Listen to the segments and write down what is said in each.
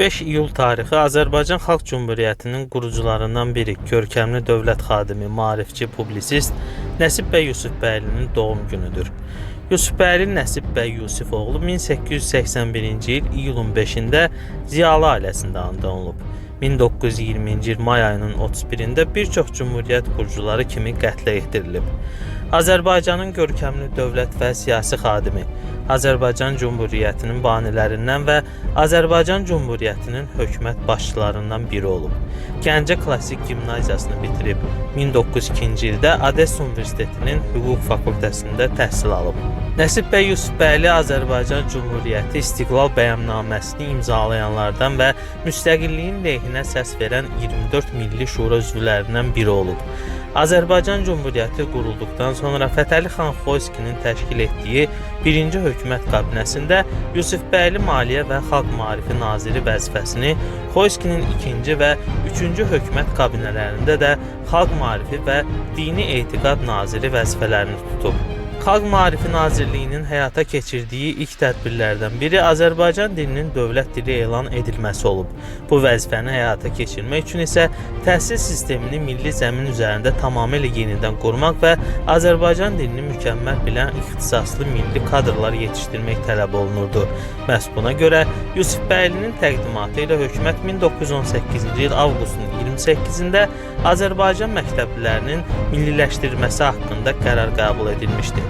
5 iyul tarixi Azərbaycan Xalq Cümhuriyyətinin qurucularından biri, görkəmli dövlət xadimi, maarifçi, publisist Nəsib bəy Yusufbəylinin doğum günüdür. Yusufbəyli Nəsib bəy Yusifoğlu 1881-ci il iyulun 5-də Ziyalı ailəsində anadan olub. 1920-ci il may ayının 31-də bir çox cümhuriyyət qurucuları kimi qətlə yetirilib. Azərbaycanın görkəmli dövlət və siyasi xadimi, Azərbaycan Cümhuriyyətinin banilərindən və Azərbaycan Cümhuriyyətinin hökumət başçılarından biri olub. Gəncə Klassik Gimnaziyasını bitirib 1902-ci ildə Odessa Universitetinin hüquq fakültəsində təhsil alıb. Nəsib bəy Yusufbəyli Azərbaycan Cümhuriyyəti İstiqlal Bəyannaməsini imzalayanlardan və müstəqilliyin lehinə səs verən 24 milli şura üzvlərindən biri olub. Azərbaycan Cümhuriyyəti qurulduqdan sonra Fətəli xan Xoyskinin təşkil etdiyi 1-ci hökumət kabinəsində Yusufbəyli Maliyyə və Xalq Maarifi naziri vəzifəsini, Xoyskinin 2-ci və 3-cü hökumət kabinələrində də Xalq Maarifi və Dini Etiqad naziri vəzifələrini tutub. Xalq Maarifi Nazirliyinin həyata keçirdiyi ilk tədbirlərdən biri Azərbaycan dilinin dövlət dili elan edilməsi olub. Bu vəzifəni həyata keçirmək üçün isə təhsil sistemini milli zəmin üzərində tamamilə yenidən qurmaq və Azərbaycan dilini mükəmməl bilən ixtisaslı milli kadrlar yetişdirmək tələb olunurdu. Məhz buna görə Yusufbəylinin təqdimatı ilə hökumət 1918-ci il avqustun 28-də Azərbaycan məktəblərinin milliləşdirilməsi haqqında qərar qəbul edilmişdi.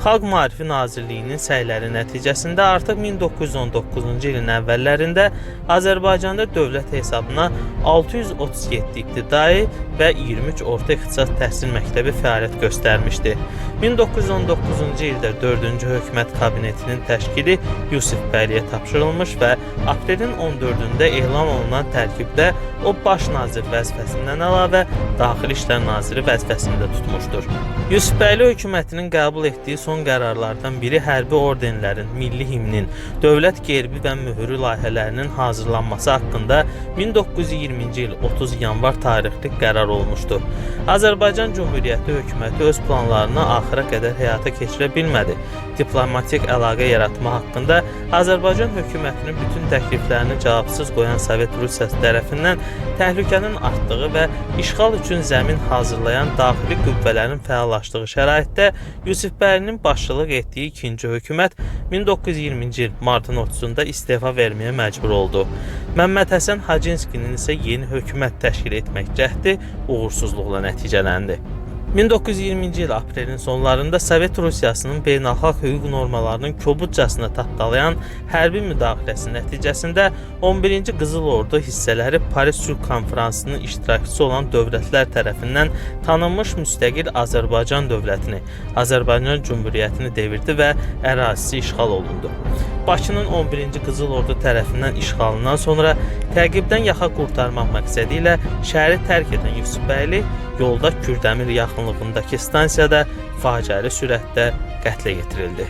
Xalq Maarifi Nazirliyinin səyləri nəticəsində artıq 1919-cu ilin əvvəllərində Azərbaycanda dövlət hesabına 637 ibtidai və 23 orta ixtisas təhsil məktəbi fəaliyyət göstərmişdi. 1919-cu ildə 4-cü hökumət kabinetinin təşkili Yusif Bəyliyə tapşırılmış və aprelin 14-də elan olunan tərkibdə o baş nazir vəzifəsindən əlavə Daxili İşlər naziri vəzifəsini də tutmuşdur. Yusufbəyli hökumətinin qəbul etdiyi son qərarlardan biri hərbi ordenlərin, milli himnin, dövlət gerbi və mühürü layihələrinin hazırlanması haqqında 1920-ci il 30 yanvar tarixli qərar olmuşdu. Azərbaycan Cümhuriyyəti hökuməti öz planlarını axıra qədər həyata keçirə bilmədi. Diplomatik əlaqə yaratma haqqında Azərbaycan hökumətinin bütün təkliflərini cavabsız qoyan Sovet Rusiyası tərəfindən təhlükənin artdığı və işğal üçün zəmin hazırlayan daxili qüvvələrin fəallaşdığı şəraitdə Yusifbəylinin başçılıq etdiyi ikinci hökumət 1920-ci il martın 30-da istefa verməyə məcbur oldu. Məmməd Həsən Hacınskinin isə yeni hökumət təşkil etmək cəhdi uğursuzluqla nəticələndi. 1920-ci il aprelin sonlarında Sovet Rusiyasının beynəlxalq hüquq normalarının kobudcasına tapdalayan hərbi müdaxiləsi nəticəsində 11-ci Qızıl Ordu hissələri Paris Sülh Konfransının iştirakçısı olan dövlətlər tərəfindən tanınmış müstəqil Azərbaycan dövlətini, Azərbaycan Cümhuriyyətini devirdi və ərazisi işğal olundu. Bakının 11-ci Qızıl Ordu tərəfindən işğalından sonra təqibdən yaxa qurtarmaq məqsədi ilə şəhəri tərk edən Yusufbəyli yolda Kürdəmir yaxınlığındakı stansiyada faciəli sürətdə qətlə yetirildi.